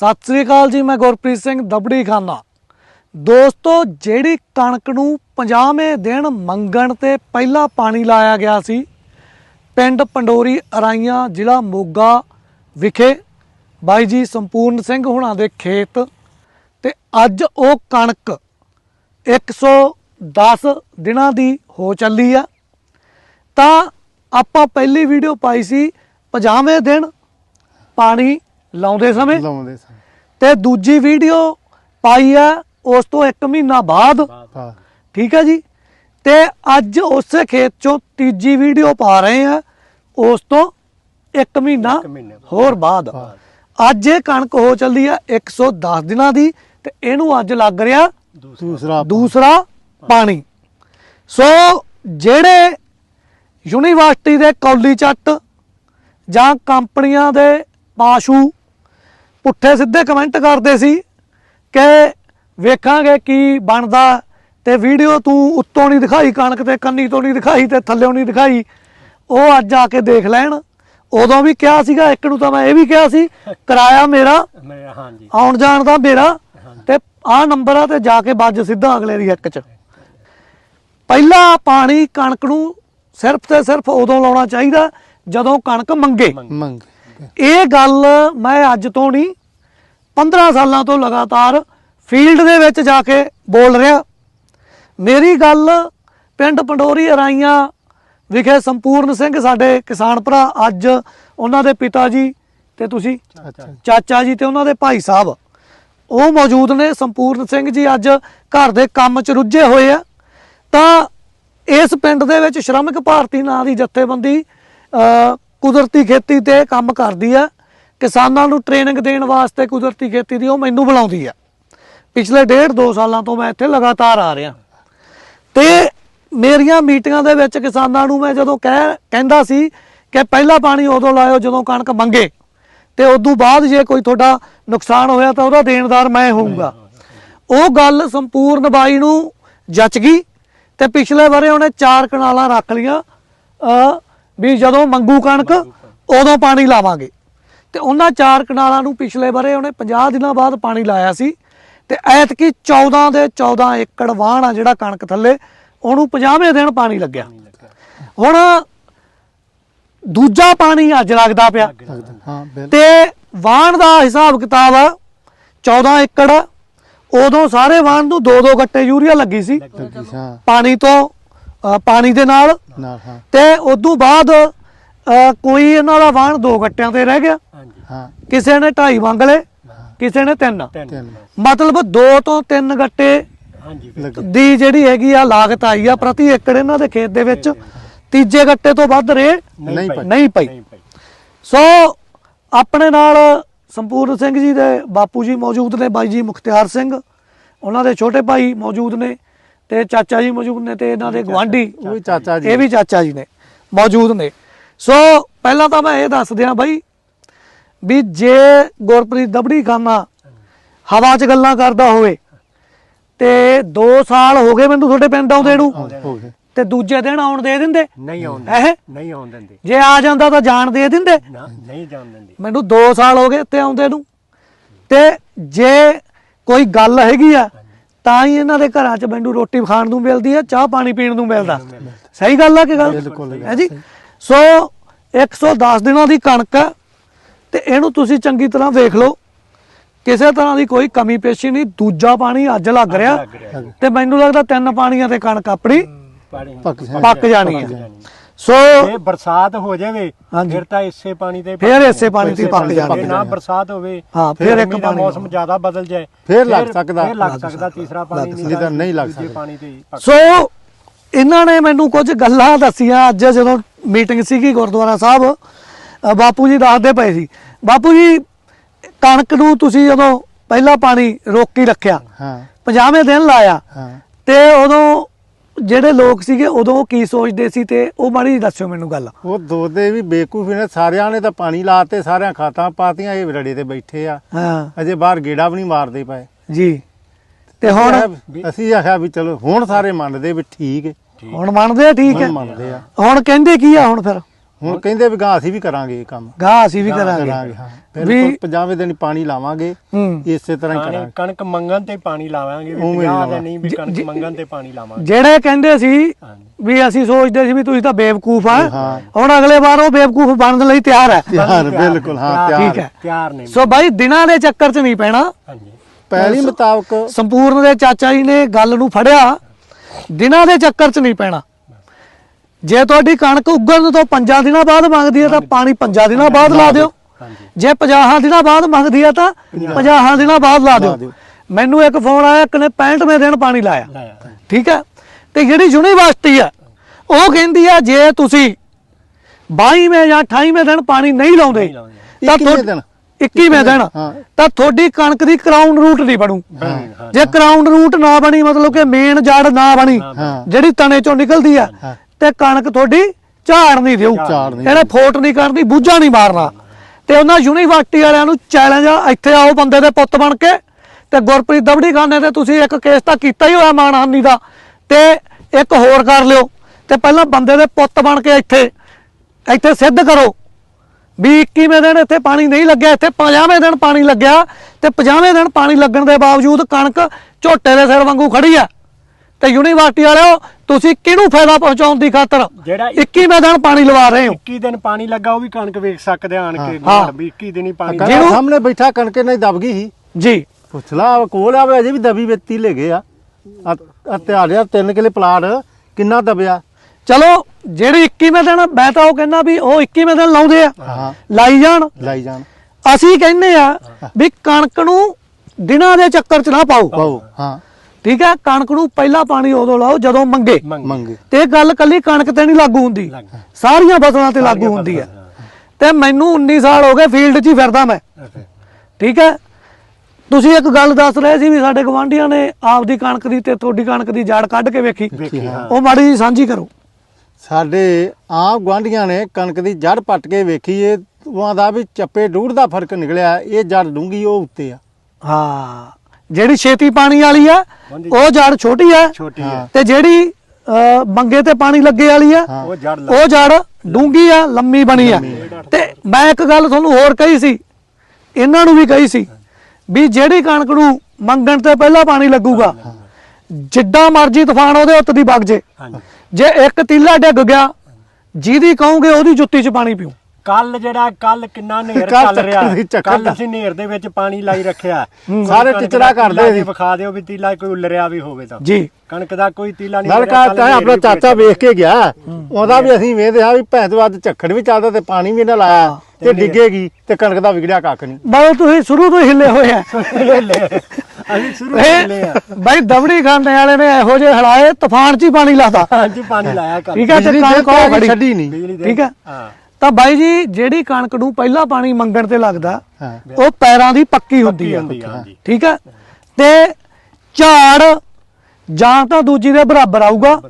ਸਤਿ ਸ੍ਰੀ ਅਕਾਲ ਜੀ, ਮੈਂ ਗੁਰਪ੍ਰੀਤ ਸਿੰਘ ਦਬੜੀ ਖਾਨਾ ਦੋਸਤੋ, ਜਿਹੜੀ ਕਣਕ ਨੂੰ 50ਵੇਂ ਦਿਨ ਮੰਗਣ ਤੇ ਪਹਿਲਾ ਪਾਣੀ ਲਾਇਆ ਗਿਆ ਸੀ, ਪਿੰਡ ਪੰਡੋਰੀ ਅਰਾਈਆਂ, ਜ਼ਿਲ੍ਹਾ ਮੋਗਾ ਵਿਖੇ ਬਾਈ ਜੀ ਸੰਪੂਰਨ ਸਿੰਘ ਹੁਣਾਂ ਦੇ ਖੇਤ ਤੇ ਅੱਜ ਉਹ ਕਣਕ 110 ਦਿਨਾਂ ਦੀ ਹੋ ਚੱਲੀ ਆ। ਤਾਂ ਆਪਾਂ ਪਹਿਲੀ ਵੀਡੀਓ ਪਾਈ ਸੀ 50ਵੇਂ ਦਿਨ ਪਾਣੀ ਲਾਉਂਦੇ ਸਮੇਂ। ਲਾਉਂਦੇ ਤੇ ਦੂਜੀ ਵੀਡੀਓ ਪਾਈ ਆ ਉਸ ਤੋਂ 1 ਮਹੀਨਾ ਬਾਅਦ। ਹਾਂ। ਠੀਕ ਹੈ ਜੀ? ਤੇ ਅੱਜ ਉਸੇ ਖੇਤ ਚੋਂ ਤੀਜੀ ਵੀਡੀਓ ਪਾ ਰਹੇ ਆ ਉਸ ਤੋਂ 1 ਮਹੀਨਾ। ਹੋਰ ਬਾਅਦ। ਅੱਜ ਇਹ ਕਣਕ ਹੋ ਚੱਲੀ ਆ 110 ਦਿਨਾਂ ਦੀ ਤੇ ਇਹਨੂੰ ਅੱਜ ਲੱਗ ਰਿਹਾ ਦੂਸਰਾ ਦੂਸਰਾ ਪਾਣੀ। ਸੋ ਜਿਹੜੇ ਯੂਨੀਵਰਸਿਟੀ ਦੇ ਕੌਲੀ ਚੱਟ ਜਾਂ ਕੰਪਨੀਆਂ ਦੇ ਪਾਸ਼ੂ ਪੁੱਠੇ ਸਿੱਧੇ ਕਮੈਂਟ ਕਰਦੇ ਸੀ ਕਿ ਵੇਖਾਂਗੇ ਕੀ ਬਣਦਾ ਤੇ ਵੀਡੀਓ ਤੂੰ ਉੱਤੋਂ ਨਹੀਂ ਦਿਖਾਈ ਕਣਕ ਤੇ ਕੰਨੀ ਤੋਂ ਨਹੀਂ ਦਿਖਾਈ ਤੇ ਥੱਲਿਓਂ ਨਹੀਂ ਦਿਖਾਈ। ਉਹ ਅੱਜ ਆ ਕੇ ਦੇਖ ਲੈਣ। ਉਦੋਂ ਵੀ ਕਿਹਾ ਸੀਗਾ ਇੱਕ ਨੂੰ ਤਾਂ ਮੈਂ ਇਹ ਵੀ ਕਿਹਾ ਸੀ ਕਿਰਾਇਆ ਮੇਰਾ ਹਾਂਜੀ। ਆਉਣ ਜਾਣ ਦਾ ਮੇਰਾ ਤੇ ਆਹ ਨੰਬਰ ਆ ਤੇ ਜਾ ਕੇ ਵੱਜ ਸਿੱਧਾ ਅਗਲੇ ਦੀ ਇੱਕ ਚ। ਪਹਿਲਾ ਪਾਣੀ ਕਣਕ ਨੂੰ ਸਿਰਫ ਤੇ ਸਿਰਫ ਉਦੋਂ ਲਾਉਣਾ ਚਾਹੀਦਾ ਜਦੋਂ ਕਣਕ ਮੰਗੇ। ਮੰਗ। ਇਹ ਗੱਲ ਮੈਂ ਅੱਜ ਤੋਂ ਨਹੀਂ 15 ਸਾਲਾਂ ਤੋਂ ਲਗਾਤਾਰ ਫੀਲਡ ਦੇ ਵਿੱਚ ਜਾ ਕੇ ਬੋਲ ਰਿਹਾ। ਮੇਰੀ ਗੱਲ ਪਿੰਡ ਪੰਡੋਰੀ ਅਰਾਈਆਂ ਵਿਖੇ ਸੰਪੂਰਨ ਸਿੰਘ ਸਾਡੇ ਕਿਸਾਨ ਭਰਾ ਅੱਜ ਉਹਨਾਂ ਦੇ ਪਿਤਾ ਜੀ ਤੇ ਤੁਸੀਂ ਚਾਚਾ ਜੀ ਤੇ ਉਹਨਾਂ ਦੇ ਭਾਈ ਸਾਹਿਬ ਉਹ ਮੌਜੂਦ ਨੇ। ਸੰਪੂਰਨ ਸਿੰਘ ਜੀ ਅੱਜ ਘਰ ਦੇ ਕੰਮ 'ਚ ਰੁੱਝੇ ਹੋਏ ਆ। ਤਾਂ ਇਸ ਪਿੰਡ ਦੇ ਵਿੱਚ ਸ਼੍ਰਮਿਕ ਭਾਰਤੀ ਨਾਂ ਦੀ ਜਥੇਬੰਦੀ ਕੁਦਰਤੀ ਖੇਤੀ ਤੇ ਕੰਮ ਕਰਦੀ ਆ। ਕਿਸਾਨਾਂ ਨੂੰ ਟ੍ਰੇਨਿੰਗ ਦੇਣ ਵਾਸਤੇ ਕੁਦਰਤੀ ਖੇਤੀ ਦੀ ਉਹ ਮੈਨੂੰ ਬੁਲਾਉਂਦੀ ਆ। ਪਿਛਲੇ ਡੇਢ ਦੋ ਸਾਲਾਂ ਤੋਂ ਮੈਂ ਇੱਥੇ ਲਗਾਤਾਰ ਆ ਰਿਹਾ। ਤੇ ਮੇਰੀਆਂ ਮੀਟਿੰਗਾਂ ਦੇ ਵਿੱਚ ਕਿਸਾਨਾਂ ਨੂੰ ਮੈਂ ਜਦੋਂ ਕਹਿ, ਕਹਿੰਦਾ ਸੀ ਕਿ ਪਹਿਲਾ ਪਾਣੀ ਉਦੋਂ ਲਾਇਓ ਜਦੋਂ ਕਣਕ ਮੰਗੇ। ਤੇ ਉਦੋਂ ਬਾਅਦ ਜੇ ਕੋਈ ਤੁਹਾਡਾ ਨੁਕਸਾਨ ਹੋਇਆ ਤਾਂ ਉਹਦਾ ਦੇਣਦਾਰ ਮੈਂ ਹੋਊਂਗਾ। ਉਹ ਗੱਲ ਸੰਪੂਰਨ ਬਾਈ ਨੂੰ ਜੱਚ ਗਈ। ਤੇ ਪਿਛਲੇ ਬਾਰੇ ਉਹਨੇ ਚਾਰ ਕਨਾਲਾਂ ਰੱਖ ਲੀਆਂ ਵੀ ਜਦੋਂ ਮੰਗੂ ਕਣਕ ਉਦੋਂ ਪਾਣੀ ਲਾਵਾਂਗੇ। ਤੇ ਉਹਨਾਂ ਚਾਰ ਕਨਾਲਾਂ ਨੂੰ ਪਿਛਲੇ ਬਾਰੇ ਉਹਨੇ 50 ਦਿਨਾਂ ਬਾਅਦ ਪਾਣੀ ਲਾਇਆ ਸੀ। ਤੇ ਐਤਕੀ 14 ਦੇ 14 ਏਕੜ ਵਾਹਣ ਆ ਜਿਹੜਾ ਕਣਕ ਥੱਲੇ ਉਹਨੂੰ 50ਵੇਂ ਦਿਨ ਪਾਣੀ ਲੱਗਿਆ। ਹੁਣ ਦੂਜਾ ਪਾਣੀ ਅੱਜ ਲੱਗਦਾ ਪਿਆ। ਤੇ ਵਾਹਣ ਦਾ ਹਿਸਾਬ ਕਿਤਾਬ ਆ 14 ਏਕੜ। ਉਦੋਂ ਸਾਰੇ ਵਾਹਣ ਨੂੰ ਦੋ ਦੋ ਗੱਟੇ ਯੂਰੀਆ ਲੱਗੀ ਸੀ। ਪਾਣੀ ਤੋਂ ਪਾਣੀ ਦੇ ਨਾਲ ਨਾਲ ਹਾਂ। ਤੇ ਉਦੋਂ ਬਾਅਦ ਅ, ਕੋਈ ਇਹਨਾਂ ਦਾ ਵਾਹਣ ਦੋ ਗੱਟਿਆਂ ਤੇ ਰਹਿ ਗਿਆ। ਹਾਂਜੀ। ਹਾਂ। ਕਿਸੇ ਨੇ ਢਾਈ ਮੰਗ ਲਏ ਕਿਸੇ ਨੇ ਤਿੰਨ। ਤਿੰਨ। ਤਿੰਨ। ਮਤਲਬ ਦੋ ਤੋਂ ਤਿੰਨ ਗੱਟੇ ਹਾਂਜੀ। ਲੱਗੀ। ਦੀ ਜਿਹੜੀ ਹੈਗੀ ਆ ਲਾਗਤ ਆਈ ਆ ਪ੍ਰਤੀ ਏਕੜ ਇਹਨਾਂ ਦੇ ਖੇਤ ਦੇ ਵਿੱਚ। ਤੀਜੇ ਗੱਟੇ ਤੋਂ ਵੱਧ ਰੇ ਨਹੀਂ ਪਈ ਨਹੀਂ ਭਾਈ ਸੋ ਆਪਣੇ ਨਾਲ ਸੰਪੂਰਨ ਸਿੰਘ ਜੀ ਦੇ ਬਾਪੂ ਜੀ ਮੌਜੂਦ ਨੇ ਬਾਈ ਜੀ ਮੁਖਤਿਆਰ ਸਿੰਘ। ਉਹਨਾਂ ਦੇ ਛੋਟੇ ਭਾਈ ਮੌਜੂਦ ਨੇ। ਤੇ ਚਾਚਾ ਜੀ ਮੌਜੂਦ ਨੇ ਤੇ ਇਹਨਾਂ ਦੇ ਗਵਾਂਢੀ ਉਹ ਵੀ ਚਾਚਾ ਜੀ ਇਹ ਵੀ ਚਾਚਾ ਜੀ ਨੇ ਮੌਜੂਦ ਨੇ। ਸੋ ਪਹਿਲਾਂ ਤਾਂ ਮੈਂ ਇਹ ਦੱਸ ਦਿਆਂ ਬਾਈ ਵੀ ਜੇ ਗੁਰਪ੍ਰੀਤ ਦਬੜੀ ਖਾਨਾ ਹਵਾ 'ਚ ਗੱਲਾਂ ਕਰਦਾ ਹੋਵੇ ਤੇ 2 ਸਾਲ ਹੋ ਗਏ ਮੈਨੂੰ ਤੁਹਾਡੇ ਪਿੰਡ ਆਉਂਦੇ ਨੂੰ ਤੇ ਦੂਜੇ ਦਿਨ ਆਉਣ ਦੇ ਦਿੰਦੇ? ਨਹੀਂ ਆਉਣ ਦਿੰਦੇ ਨਹੀਂ ਆਉਣ ਦਿੰਦੇ। ਜੇ ਆ ਜਾਂਦਾ ਤਾਂ ਜਾਣ ਦੇ ਦਿੰਦੇ? ਨਹੀਂ ਜਾਣ ਦਿੰਦੇ। ਮੈਨੂੰ 2 ਸਾਲ ਹੋ ਗਏ ਇੱਥੇ ਆਉਂਦੇ ਨੂੰ। ਤੇ ਜੇ ਕੋਈ ਗੱਲ ਹੈਗੀ ਆ ਤਾਂ ਹੀ ਇਹਨਾਂ ਦੇ ਘਰਾਂ 'ਚ ਮੈਨੂੰ ਰੋਟੀ ਖਾਣ ਨੂੰ ਮਿਲਦੀ ਆ ਚਾਹ ਪਾਣੀ ਪੀਣ ਨੂੰ ਮਿਲਦਾ। ਸਹੀ ਗੱਲ ਆ ਕਿ ਗੱਲ? ਬਿਲਕੁਲ ਹੈ ਜੀ? ਸੋ 110 ਦਿਨਾਂ ਦੀ ਕਣਕ ਆ ਤੇ ਇਹਨੂੰ ਤੁਸੀਂ ਚੰਗੀ ਤਰ੍ਹਾਂ ਵੇਖ ਲਓ। ਕਿਸੇ ਤਰ੍ਹਾਂ ਦੀ ਕੋਈ ਕਮੀ ਪੇਸ਼ੀ ਨਹੀਂ। ਦੂਜਾ ਪਾਣੀ ਅੱਜ ਲੱਗ ਰਿਹਾ ਤੇ ਮੈਨੂੰ ਲੱਗਦਾ ਤਿੰਨ ਪਾਣੀਆਂ ਤੇ ਕਣਕ ਆਪਣੀ ਪਾਣੀ। ਪੱਕ ਜਾਣੀ ਹੈ। ਸੋ ਜੇ ਬਰਸਾਤ ਹੋ ਜਾਵੇ ਹਾਂਜੀ। ਫਿਰ ਤਾਂ ਇਸੇ ਪਾਣੀ ਤੇ ਫਿਰ ਇਸੇ ਪਾਣੀ ਤੇ ਪੱਕ ਜਾਣੀ ਜੇ ਨਾ ਬਰਸਾਤ ਹੋਵੇ ਹਾਂ, ਫਿਰ ਗਰਮੀ ਇੱਕ ਦਾ ਪਾਣੀ ਮੌਸਮ ਜ਼ਿਆਦਾ ਬਦਲ ਜਾਏ। ਫਿਰ ਲੱਗ ਸਕਦਾ। ਫਿਰ ਲੱਗ ਸਕਦਾ ਤੀਸਰਾ ਪਾਣੀ ਨਹੀਂ ਤਾਂ ਨਹੀਂ ਲੱਗ ਦੂਜੇ ਸਕਦਾ। ਪਾਣੀ ਤੇ ਹੀ ਪੱਕ- ਸੋ ਇਹਨਾਂ ਨੇ ਮੈਨੂੰ ਕੁਝ ਗੱਲਾਂ ਦੱਸੀਆਂ। ਅੱਜ ਜਦੋਂ ਮੀਟਿੰਗ ਸੀਗੀ ਗੁਰਦੁਆਰਾ ਸਾਹਿਬ ਅ, ਬਾਪੂ ਜੀ ਦੱਸਦੇ ਪਏ ਸੀ। ਬਾਪੂ ਜੀ ਕਣਕ ਨੂੰ ਤੁਸੀਂ ਜਦੋਂ ਪਹਿਲਾ ਪਾਣੀ ਰੋਕ ਰੱਖਿਆ ਹਾਂ। 50ਵੇਂ ਦਿਨ ਲਾਇਆ ਹਾਂ। ਤੇ ਉਦੋਂ ਜਿਹੜੇ ਲੋਕ ਸੀਗੇ ਉਦੋਂ ਉਹ ਕੀ ਸੋਚਦੇ ਸੀ ਤੇ ਉਹ ਮਾੜੀ ਜਿਹੀ ਦੱਸਿਓ ਮੈਨੂੰ ਗੱਲ। ਉਹ ਦੋ ਦੇ ਵੀ ਬੇਕੂਫੀ ਨੇ ਸਾਰਿਆਂ ਨੇ ਤਾਂ ਪਾਣੀ ਲਾਤੇ ਸਾਰਿਆਂ ਖਾਤਾਂ ਪਾਤੀਆਂ ਇਹ ਰੜੇ ਤੇ ਬੈਠੇ ਆ। ਹਾਂ। ਅਜੇ ਬਾਹਰ ਗੇੜਾ ਵੀ ਨਹੀਂ ਮਾਰਦੇ ਪਏ। ਜੀ। ਤੇ ਹੁਣ? ਅਸੀਂ ਆਖਿਆ ਵੀ ਚਲੋ ਹੁਣ ਸਾਰੇ ਮੰਨਦੇ ਵੀ ਠੀਕ ਹੈ। ਹੁਣ ਮੰਨਦੇ ਆ ਠੀਕ ਹੈ। ਮੰਨਦੇ ਆ। ਹੁਣ ਕਹਿੰਦੇ ਕੀ ਆ ਹੁਣ ਫਿਰ? ਹੁਣ ਕਹਿੰਦੇ ਵੀ ਗਾਂ ਅਸੀਂ ਵੀ ਕਰਾਂਗੇ ਇਹ ਕੰਮ। ਗਾਹ ਅਸੀਂ ਵੀ ਕਰਾਂਗੇ। ਹਾਂ। ਵੀ- ਬਿਲਕੁਲ ਪੰਜਾਵੇਂ ਦਿਨ ਪਾਣੀ ਲਾਵਾਂਗੇ ਇਸੇ ਤਰ੍ਹਾਂ ਹੀ ਕਰਾਂਗੇ। ਕਣਕ ਮੰਗਣ ਤੇ ਪਾਣੀ ਲਾਵਾਂਗੇ ਵੀ ਉਵੇਂ ਹੀ 50 ਦੇ ਲਾਵਾਂ। ਨਹੀਂ ਵੀ ਕਣਕ ਮੰਗਣ ਤੇ ਪਾਣੀ ਲਾਵਾਂਗੇ। ਜਿਹੜੇ ਕਹਿੰਦੇ ਸੀ ਵੀ ਅਸੀਂ ਸੋਚਦੇ ਸੀ ਵੀ ਤੁਸੀਂ ਤਾਂ ਬੇਵਕੂਫ ਆ। ਹੁਣ ਅਗਲੇ ਵਾਰ ਉਹ ਬੇਵਕੂਫ ਬਣਨ ਲਈ ਤਿਆਰ ਹੈ। ਤਿਆਰ ਬਿਲਕੁਲ ਹਾਂ ਤਿਆਰ- ਤਿਆਰ। ਠੀਕ ਹੈ। ਤਿਆਰ ਨਹੀਂ ਸੋ ਬਾਈ ਦਿਨਾਂ ਦੇ ਚੱਕਰ 'ਚ ਨਹੀਂ ਪੈਣਾ। ਹਾਂਜੀ। ਪਹਿਲੀ ਮੁਤਾਬਕ ਸੰਪੂਰਨ ਦੇ ਚਾਚਾ ਜੀ ਨੇ ਗੱਲ ਨੂੰ ਫੜਿਆ। ਦਿਨਾਂ ਦੇ ਚੱਕਰ 'ਚ ਨਹੀਂ ਪੈਣਾ। ਜੇ ਤੁਹਾਡੀ ਕਣਕ ਉੱਗਣ ਤੋਂ ਪੰਜਾਂ ਦਿਨਾਂ ਬਾਅਦ ਮੰਗਦੀ ਹੈ ਤਾਂ ਪਾਣੀ ਪੰਜਾਂ ਦਿਨਾਂ ਬਾਅਦ ਲਾ ਦਿਓ ਜੇ 50 ਦਿਨਾਂ ਬਾਅਦ ਮੰਗਦੀ ਹੈ ਤਾਂ 50 ਦਿਨਾਂ ਬਾਅਦ ਲਾ ਦਿਓ ਮੈਨੂੰ ਇੱਕ ਫੋਨ ਆਇਆ ਇੱਕ ਨੇ 65ਵੇਂ ਦਿਨ ਪਾਣੀ ਲਾਇਆ। ਠੀਕ ਹੈ ਤੇ ਜਿਹੜੀ ਯੂਨੀਵਰਸਿਟੀ ਆ ਉਹ ਕਹਿੰਦੀ ਆ ਜੇ ਤੁਸੀਂ 22ਵੇਂ ਜਾਂ 28ਵੇਂ ਦਿਨ ਪਾਣੀ ਨਹੀਂ ਲਾਉਂਦੇ। ਤਾਂ 21ਵੇਂ ਤੁਹਾਡੀ- ਦਿਨ। 21ਵੇਂ ਦਿਨ। ਤਾਂ ਤੁਹਾਡੀ ਕਣਕ ਦੀ ਕਰਾਊਂਡ ਰੂਟ ਨਹੀਂ ਬਣੂ। ਜੇ ਕਰਾਊਂਡ ਰੂਟ ਨਾ ਬਣੀ ਮਤਲਬ ਕਿ ਮੇਨ ਜੜ ਨਾ ਬਣੀ ਜਿਹੜੀ ਤਣੇ ਚੋਂ ਨਿਕਲਦੀ ਆ। ਤੇ ਕਣਕ ਤੁਹਾਡੀ ਝਾੜ ਨਹੀਂ ਦਿਓ। ਝਾੜ ਨਹੀਂ ਇਹਨੇ ਫੋਟ ਨਹੀਂ ਕਰਨੀ ਬੂਝਾ ਨਹੀਂ ਮਾਰਨਾ। ਤੇ ਉਹਨਾਂ ਯੂਨੀਵਰਸਿਟੀ ਵਾਲਿਆਂ ਨੂੰ ਚੈਲੰਜ ਆ ਇੱਥੇ ਆਓ ਬੰਦੇ ਦੇ ਪੁੱਤ ਬਣ ਕੇ। ਤੇ ਗੁਰਪ੍ਰੀਤ ਦਬੜੀ ਖਾਨੇ ਤੇ ਤੁਸੀਂ ਇੱਕ ਕੇਸ ਤਾਂ ਕੀਤਾ ਹੀ ਹੋਇਆ ਮਾਨਹਾਨੀ ਦਾ। ਤੇ ਇੱਕ ਹੋਰ ਕਰ ਲਿਓ। ਤੇ ਪਹਿਲਾਂ ਬੰਦੇ ਦੇ ਪੁੱਤ ਬਣ ਕੇ ਇੱਥੇ ਇੱਥੇ ਸਿੱਧ ਕਰੋ। ਵੀ 21ਵੇਂ ਦਿਨ ਇੱਥੇ ਪਾਣੀ ਨਹੀਂ ਲੱਗਿਆ ਇੱਥੇ 50ਵੇਂ ਦਿਨ ਪਾਣੀ ਲੱਗਿਆ। ਤੇ 50ਵੇਂ ਦਿਨ ਪਾਣੀ ਲੱਗਣ ਦੇ ਬਾਵਜੂਦ ਕਣਕ ਝੋਟੇ ਦੇ ਸਿਰ ਵਾਂਗੂ ਖੜੀ ਆ। ਤੇ ਯੂਨੀਵਰਸਿਟੀ ਵਾਲਿਓ ਤੁਸੀਂ ਕਿਹਨੂੰ ਫਾਇਦਾ ਪਹੁੰਚਾਉਣ ਦੀ ਖਾਤਰ? ਜਿਹੜਾ 21ਵੇਂ ਦਿਨ ਪਾਣੀ ਲਵਾ ਰਹੇ ਹੋ। 21 ਦਿਨ ਪਾਣੀ ਲੱਗਾ ਉਹ ਵੀ ਕਣਕ ਵੇਖ ਸਕਦੇ ਆਣ ਕੇ ਹਾਂ। ਵੀ 21 ਦਿਨ ਹੀ ਪਾਣੀ ਜਿਹਨੂੰ- ਸਾਹਮਣੇ ਬੈਠਾ ਕਣਕੇ ਨਹੀਂ ਦਬ ਗਈ ਸੀ। ਜੀ। ਪੁੱਛ ਲਾ ਕੋਲ ਆਵੇ ਅਜੇ ਵੀ ਦਬੀ ਵਿੱਤੀ ਲੈ ਗਏ ਆ। ਆ ਤਿਆਰਿਆ 3 ਕਿਲੇ ਪਲਾਟ ਕਿੰਨਾ ਦਬਿਆ? ਚਲੋ ਜਿਹੜੀ 21ਵੇਂ ਦਿਨ ਮੈਂ ਤਾਂ ਉਹ ਕਹਿੰਦਾ ਵੀ ਉਹ 21ਵੇਂ ਦਿਨ ਲਾਉਂਦੇ ਆ। ਲਾਈ ਜਾਣ। ਲਾਈ ਜਾਣ। ਅਸੀਂ ਕਹਿੰਦੇ ਆ ਵੀ ਕਣਕ ਨੂੰ ਦਿਨਾਂ ਦੇ ਚੱਕਰ 'ਚ ਨਾ ਪਾਓ। ਪਾਓ ਹਾਂ। ਠੀਕ ਹੈ? ਕਣਕ ਨੂੰ ਪਹਿਲਾ ਪਾਣੀ ਉਦੋਂ ਲਾਓ ਜਦੋਂ ਮੰਗੇ। ਮੰਗ। ਤੇ ਇਹ ਗੱਲ ਕੱਲੀ ਕਣਕ ਤੇ ਨਹੀਂ ਲਾਗੂ ਹੁੰਦੀ। ਸਾਰੀਆਂ ਫਸਲਾਂ ਤੇ ਲਾਗੂ ਹੁੰਦੀ ਹੈ। ਤੇ ਮੈਨੂੰ 19 ਸਾਲ ਹੋ ਗਏ ਫੀਲਡ 'ਚ ਹੀ ਫਿਰਦਾ ਮੈਂ। ਠੀਕ ਹੈ? ਤੁਸੀਂ ਇੱਕ ਗੱਲ ਦੱਸ ਰਹੇ ਸੀ ਵੀ ਸਾਡੇ ਗਵਾਂਢੀਆਂ ਨੇ ਆਪਦੀ ਕਣਕ ਦੀ ਤੇ ਤੁਹਾਡੀ ਕਣਕ ਦੀ ਜੜ ਕੱਢ ਕੇ ਵੇਖੀ। ਉਹ ਮਾੜੀ ਜੀ ਸਾਂਝੀ ਕਰੋ। ਸਾਡੇ ਆਪ ਗੁਆਂਢੀਆਂ ਨੇ ਕਣਕ ਦੀ ਜੜ ਪੱਟ ਕੇ ਵੇਖੀ ਇਹ ਉਹਾਂ ਦਾ ਵੀ ਚੱਪੇ ਡੂੜ ਦਾ ਫ਼ਰਕ ਨਿਕਲਿਆ ਇਹ ਜੜ ਡੂੰਗੀ ਉਹ ਉੱਤੇ ਆ। ਹਾਂ। ਜਿਹੜੀ ਛੇਤੀ ਪਾਣੀ ਵਾਲੀ ਆ ਉਹ ਜੜ ਛੋਟੀ ਆ। ਛੋਟੀ ਤੇ ਜਿਹੜੀ ਮੰਗੇ ਤੇ ਪਾਣੀ ਲੱਗੇ ਵਾਲੀ ਆ ਹਾਂ। ਉਹ ਜੜ ਲੱਗ। ਉਹ ਜੜ ਡੂੰਗੀ ਆ ਲੰਮੀ ਬਣੀ ਆ। ਤੇ ਮੈਂ ਇੱਕ ਗੱਲ ਤੁਹਾਨੂੰ ਹੋਰ ਕਹੀ ਸੀ ਇਹਨਾਂ ਨੂੰ ਵੀ ਕਹੀ ਸੀ ਵੀ ਜਿਹੜੀ ਕਣਕ ਨੂੰ ਮੰਗਣ ਤੇ ਪਹਿਲਾਂ ਪਾਣੀ ਲੱਗੂਗਾ ਜਿੱਡਾ ਮਰਜ਼ੀ ਤੂਫਾਨ ਉਹਦੇ ਉੱਤੇ ਦੀ ਵਗ ਜੇ। ਜੇ ਇੱਕ ਤੀਲਾ ਡਿੱਗ ਗਿਆ ਜਿਹਦੀ ਕਹੋਗੇ ਉਹਦੀ ਜੁੱਤੀ 'ਚ ਪਾਣੀ ਪੀਉ ਕੱਲ ਜਿਹੜਾ ਕੱਲ ਕਿੰਨਾ ਨੇਰ ਕੱਲ੍ਹ ਚੱਲ ਰਿਹਾ। ਚੱਕਰ ਸੀ, ਚੱਕਰ ਕੱਲ ਦਾ। ਅਸੀਂ ਨੇਰ ਦੇ ਵਿੱਚ ਪਾਣੀ ਲਾਈ ਰੱਖਿਆ। ਸਾਰੇ ਕਣਕ ਟਿਚਰਾ ਦਾ ਕਰਦੇ ਤੀਲਾ ਸੀ। ਵਿਖਾ ਦਿਓ ਵੀ ਤੀਲਾ ਕੋਈ ਉੱਲ ਰਿਹਾ ਵੀ ਹੋਵੇ ਤਾਂ। ਜੀ। ਕਣਕ ਦਾ ਕੋਈ ਤੀਲਾ ਨਹੀਂ ਨਾਲ ਉੱਲ ਰਿਹਾ, ਕਾ ਕੱਲ੍ਹ ਤਾਂ ਨੇਰ ਆਪਣਾ ਵੀ ਚਾਚਾ ਵੇਖ ਕੇ ਗਿਆ। ਉਹਦਾ ਵੀ ਅਸੀਂ ਵੇਖਦੇ ਆ ਵੀ ਭੈਣ ਤੋਂ ਵੱਧ ਝੱਖੜ ਵੀ ਚੱਲਦਾ ਤੇ ਪਾਣੀ ਵੀ ਨਾ ਲਾਇਆ ਤੇ ਡਿੱਗੇਗੀ ਤੇ ਕਣਕ ਦਾ ਵਿਗੜਿਆ ਕੱਖ ਨਹੀਂ। ਬਾਈ ਤੁਸੀਂ ਸ਼ੁਰੂ ਤੋਂ ਹੀ ਹਿੱਲੇ ਹੋਏ ਆ। ਅਸੀਂ ਸ਼ੁਰੂ ਕਰ ਲਏ ਆ। ਇਹ ਬਾਈ ਦਬੜੀ ਖਾਨੇ ਵਾਲੇ ਨੇ ਇਹੋ ਜਿਹੇ ਹਲਾਏ ਤੂਫਾਨ 'ਚ ਹੀ ਪਾਣੀ ਲਾਤਾ। ਹਾਂਜੀ ਪਾਣੀ ਲਾਇਆ ਕੱਲ ਠੀਕ ਹੈ ਤੇ ਬਿਜਲੀ ਕਣਕ ਦੇ ਉਹ ਖੜੀ ਛੱਡੀ ਨਹੀਂ। ਠੀਕ ਹੈ। ਹਾਂ। ਤਾਂ ਬਾਈ ਜੀ ਜਿਹੜੀ ਕਣਕ ਨੂੰ ਪਹਿਲਾ ਪਾਣੀ ਮੰਗਣ ਤੇ ਲੱਗਦਾ ਉਹ ਪੈਰਾਂ ਦੀ ਪੱਕੀ ਹੁੰਦੀ ਆ। ਠੀਕ ਹੈ ਤੇ ਝਾੜ ਜਾਂ ਤਾਂ ਦੂਜੀ ਦੇ ਬਰਾਬਰ ਆਊਗਾ।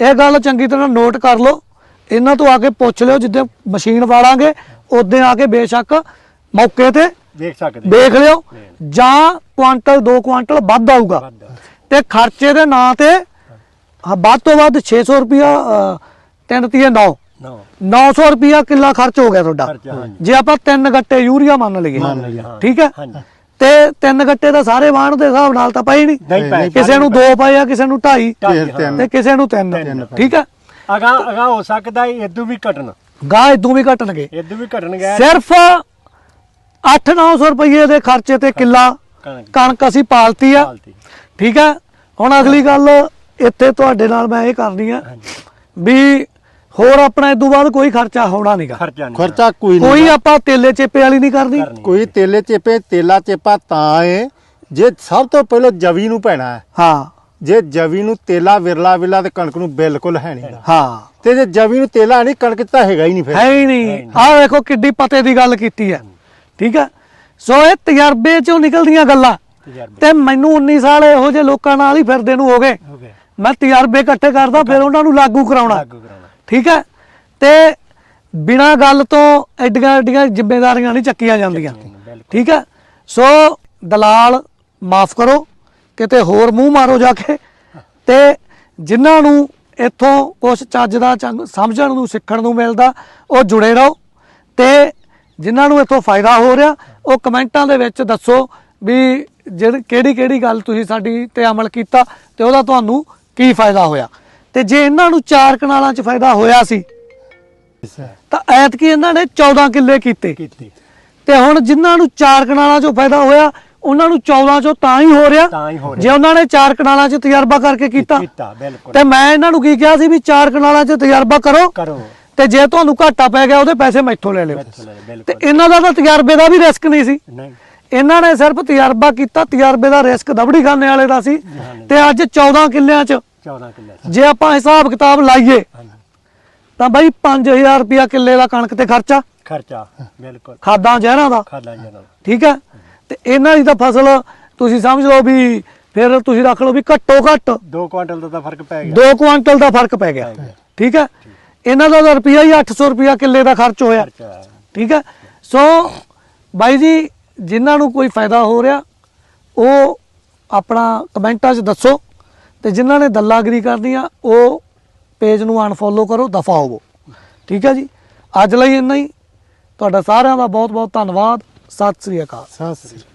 ਇਹ ਗੱਲ ਚੰਗੀ ਤਰ੍ਹਾਂ ਨੋਟ ਕਰ ਲਓ। ਇਹਨਾਂ ਤੋਂ ਆ ਕੇ ਪੁੱਛ ਲਿਓ ਜਿੱਦੇ ਮਸ਼ੀਨ ਵਾਲਾਂਗੇ ਉਦੋਂ ਆ ਕੇ ਬੇਸ਼ੱਕ ਮੌਕੇ ਤੇ ਦੇਖ ਸਕਦੇ ਦੇਖ ਲਿਓ। ਜਾਂ ਕੁਆਂਟਲ 2 ਕੁਆਂਟਲ ਵੱਧ ਆਊਗਾ। ਤੇ ਖਰਚੇ ਦੇ ਨਾਂ ਤੇ ਵੱਧ ਤੋਂ ਵੱਧ 600 ਰੁਪਿਆ 3 ਤੀਏ 9 ਨਾ। 900 ਰੁਪਿਆ ਕਿੱਲਾ ਖਰਚ ਹੋ ਗਿਆ ਤੁਹਾਡਾ। ਜੇ ਆਪਾਂ ਤਿੰਨ ਗੱਟੇ ਯੂਰੀਆ ਮੰਨ ਲਈਏ। ਠੀਕ ਹੈ? ਤੇ ਤਿੰਨ ਗੱਟੇ ਦਾ ਸਾਰੇ ਵਾਹਣ ਦੇ ਹਿਸਾਬ ਨਾਲ ਤਾਂ ਪਏ ਨਹੀਂ ਕਿਸੇ ਨੂੰ ਦੋ ਪਏ ਆ ਕਿਸੇ ਨੂੰ ਢਾਈ। ਤੇ ਕਿਸੇ ਨੂੰ ਤਿੰਨ। ਠੀਕ ਹੈ? ਅਗਾ ਅਗਾ ਹੋ ਸਕਦਾ ਇਦੋਂ ਵੀ ਘਟਣ। ਗਾਂ ਇਦੋਂ ਵੀ ਘਟਣਗੇ। ਇਦੋਂ ਵੀ ਘਟਣ ਗਿਆ ਸਿਰਫ 8-900 ਰੁਪਏ ਦੇ ਖਰਚੇ ਤੇ ਕਿੱਲਾ ਕਣਕ। ਅਸੀਂ ਪਾਲਤੀ ਆ। ਠੀਕ ਹੈ? ਹੁਣ ਅਗਲੀ ਗੱਲ ਇੱਥੇ ਤੁਹਾਡੇ ਨਾਲ ਮੈਂ ਇਹ ਕਰਨੀ ਆ ਵੀ ਹੋਰ ਆਪਣਾ ਇਦੋਂ ਬਾਅਦ ਕੋਈ ਖਰਚਾ ਹੋਣਾ ਨਹੀਂਗਾ ਖਰਚਾ ਨਹੀਂ ਖਰਚਾ ਕੋਈ ਕੋਈ ਨਹੀਂ ਆਪਾਂ ਤੇਲੇ ਚੇਪੇ ਵਾਲੀ ਨਹੀਂ ਕਰਨੀ। ਕੋਈ ਤੇਲੇ ਚੇਪੇ ਤੇਲਾ ਚੇਪਾ ਤਾਂ ਏ ਜੇ ਸਭ ਤੋਂ ਪਹਿਲਾਂ ਜਵੀ ਨੂੰ ਪੈਣਾ ਹੈ। ਹਾਂ। ਜੇ ਜਵੀ ਨੂੰ ਤੇਲਾ ਵਿਰਲਾ ਵਿਰਲਾ ਤੇ ਕਣਕ ਨੂੰ ਬਿਲਕੁਲ ਹੈ ਨਹੀਂ ਹਾਂ। ਤੇ ਜੇ ਜਵੀ ਨੂੰ ਤੇਲਾ ਨਹੀਂ ਕਣਕ 'ਚ ਤਾਂ ਹੈਗਾ ਹੀ ਨਹੀਂ ਫਿਰ। ਹੈ ਹੀ ਨਹੀਂ। ਆਹ ਵੇਖੋ ਕਿੱਡੀ ਪਤੇ ਦੀ ਗੱਲ ਕੀਤੀ ਹੈ। ਠੀਕ ਹੈ? ਸੋ ਇਹ ਤਜਰਬੇ ਚੋਂ ਨਿਕਲਦੀਆਂ ਗੱਲਾਂ। ਤੇ ਮੈਨੂੰ 19 ਸਾਲ ਇਹੋ ਜਿਹੇ ਲੋਕਾਂ ਨਾਲ ਹੀ ਫਿਰਦੇ ਨੂੰ ਹੋ ਗਏ। ਮੈਂ ਤਜਰਬੇ ਇਕੱਠੇ ਕਰਦਾ ਫਿਰ ਉਹਨਾਂ ਨੂੰ ਲਾਗੂ ਕਰਾਉਣਾ। ਠੀਕ ਹੈ? ਤੇ ਬਿਨਾਂ ਗੱਲ ਤੋਂ ਐਡੀਆਂ ਐਡੀਆਂ ਜ਼ਿੰਮੇਵਾਰੀਆਂ ਨਹੀਂ ਚੱਕੀਆਂ ਜਾਂਦੀਆਂ। ਠੀਕ ਹੈ? ਸੋ ਦਲਾਲ ਮਾਫ ਕਰੋ ਕਿਤੇ ਹੋਰ ਮੂੰਹ ਮਾਰੋ ਜਾ ਕੇ। ਤੇ ਜਿਨ੍ਹਾਂ ਨੂੰ ਇੱਥੋਂ ਕੁਝ ਚੱਜ ਦਾ ਚੰਗ- ਸਮਝਣ ਨੂੰ ਸਿੱਖਣ ਨੂੰ ਮਿਲਦਾ ਉਹ ਜੁੜੇ ਰਹੋ। ਤੇ ਜਿਨ੍ਹਾਂ ਨੂੰ ਇੱਥੋਂ ਫਾਇਦਾ ਹੋ ਰਿਹਾ ਉਹ ਕਮੈਂਟਾਂ ਦੇ ਵਿੱਚ ਦੱਸੋ ਵੀ ਜਿਹੜੀ ਕਿਹੜੀ ਕਿਹੜੀ ਗੱਲ ਤੁਸੀਂ ਸਾਡੀ ਤੇ ਅਮਲ ਕੀਤਾ ਤੇ ਉਹਦਾ ਤੁਹਾਨੂੰ ਕੀ ਫਾਇਦਾ ਹੋਇਆ। ਤੇ ਜੇ ਇਹਨਾਂ ਨੂੰ ਚਾਰ ਕਨਾਲਾਂ 'ਚ ਫਾਇਦਾ ਹੋਇਆ ਸੀ ਤਾਂ ਐਤਕੀ ਇਹਨਾਂ ਨੇ 14 ਕਿੱਲੇ ਕੀਤੇ। ਕੀਤੀ। ਤੇ ਹੁਣ ਜਿਨ੍ਹਾਂ ਨੂੰ ਚਾਰ ਕਨਾਲਾਂ 'ਚੋਂ ਫਾਇਦਾ ਹੋਇਆ ਉਹਨਾਂ ਨੂੰ 14 'ਚੋਂ ਤਾਂ ਹੀ ਹੋ ਰਿਹਾ। ਜੇ ਉਹਨਾਂ ਨੇ ਚਾਰ ਕਨਾਲਾਂ 'ਚ ਤਜਰਬਾ ਕਰਕੇ ਕੀਤਾ ਤੇ ਮੈਂ ਇਹਨਾਂ ਨੂੰ ਕੀ ਕਿਹਾ ਸੀ ਵੀ ਚਾਰ ਕਨਾਲਾਂ 'ਚ ਤਜਰਬਾ ਕਰੋ। ਕਰੋ। ਤੇ ਜੇ ਤੁਹਾਨੂੰ ਘਾਟਾ ਪੈ ਗਿਆ ਉਹਦੇ ਪੈਸੇ ਮੈਥੋਂ ਲੈ ਲਿਓ। ਤੇ ਇਹਨਾਂ ਦਾ ਤਾਂ ਤਜਰਬੇ ਦਾ ਵੀ ਰਿਸਕ ਨਹੀਂ ਸੀ। ਇਹਨਾਂ ਨੇ ਸਿਰਫ ਤਜਰਬਾ ਕੀਤਾ ਤਜਰਬੇ ਦਾ ਰਿਸਕ ਦਬੜੀ ਖਾਨੇ ਵਾਲੇ ਦਾ ਸੀ। ਤੇ ਅੱਜ 14 ਕਿੱਲਿਆਂ 'ਚ 14 ਕਿੱਲੇ ਜੇ ਆਪਾਂ ਹਿਸਾਬ ਕਿਤਾਬ ਲਾਈਏ ਹਾਂਜੀ। ਤਾਂ ਬਾਈ 5000 ਰੁਪਿਆ ਕਿੱਲੇ ਦਾ ਕਣਕ ਤੇ ਖਰਚਾ। ਖਰਚਾ ਬਿਲਕੁਲ। ਖਾਦਾਂ ਜ਼ਹਿਰਾਂ ਦਾ। ਖਾਦਾਂ ਜਨਾਂ ਠੀਕ ਹੈ? ਤੇ ਇਹਨਾਂ ਦੀ ਤਾਂ ਫਸਲ ਤੁਸੀਂ ਸਮਝ ਲਓ ਵੀ ਫਿਰ ਤੁਸੀਂ ਰੱਖ ਲਓ ਵੀ ਘੱਟੋ ਘੱਟ 2 ਕੁਆਂਟਲ ਦਾ ਤਾਂ ਫ਼ਰਕ ਪੈ ਗਿਆ। 2 ਕੁਆਂਟਲ ਦਾ ਫ਼ਰਕ ਪੈ ਗਿਆ। ਠੀਕ ਹੈ? ਇਹਨਾਂ ਦਾ ਤਾਂ ਰੁਪਿਆ ਹੀ 800 ਰੁਪਿਆ ਕਿੱਲੇ ਦਾ ਖਰਚ ਹੋਇਆ। ਠੀਕ ਹੈ? ਸੋ ਬਾਈ ਜੀ ਜਿਨ੍ਹਾਂ ਨੂੰ ਕੋਈ ਫਾਇਦਾ ਹੋ ਰਿਹਾ ਉਹ ਆਪਣਾ ਕਮੈਂਟਾਂ 'ਚ ਦੱਸੋ। ਤੇ ਜਿਨ੍ਹਾਂ ਨੇ ਦੱਲਾਗਰੀ ਕਰਨੀ ਆ, ਉਹ ਪੇਜ ਨੂੰ ਅਨਫੋਲੋ ਕਰੋ, ਦਫਾ ਹੋਵੋ। ਠੀਕ ਹੈ ਜੀ? ਅੱਜ ਲਈ ਇੰਨਾ ਹੀ। ਤੁਹਾਡਾ ਸਾਰਿਆਂ ਦਾ ਬਹੁਤ ਬਹੁਤ ਧੰਨਵਾਦ। ਸਤਿ ਸ੍ਰੀ ਅਕਾਲ। ਸਤਿ ਸ੍ਰੀ ਅਕਾਲ।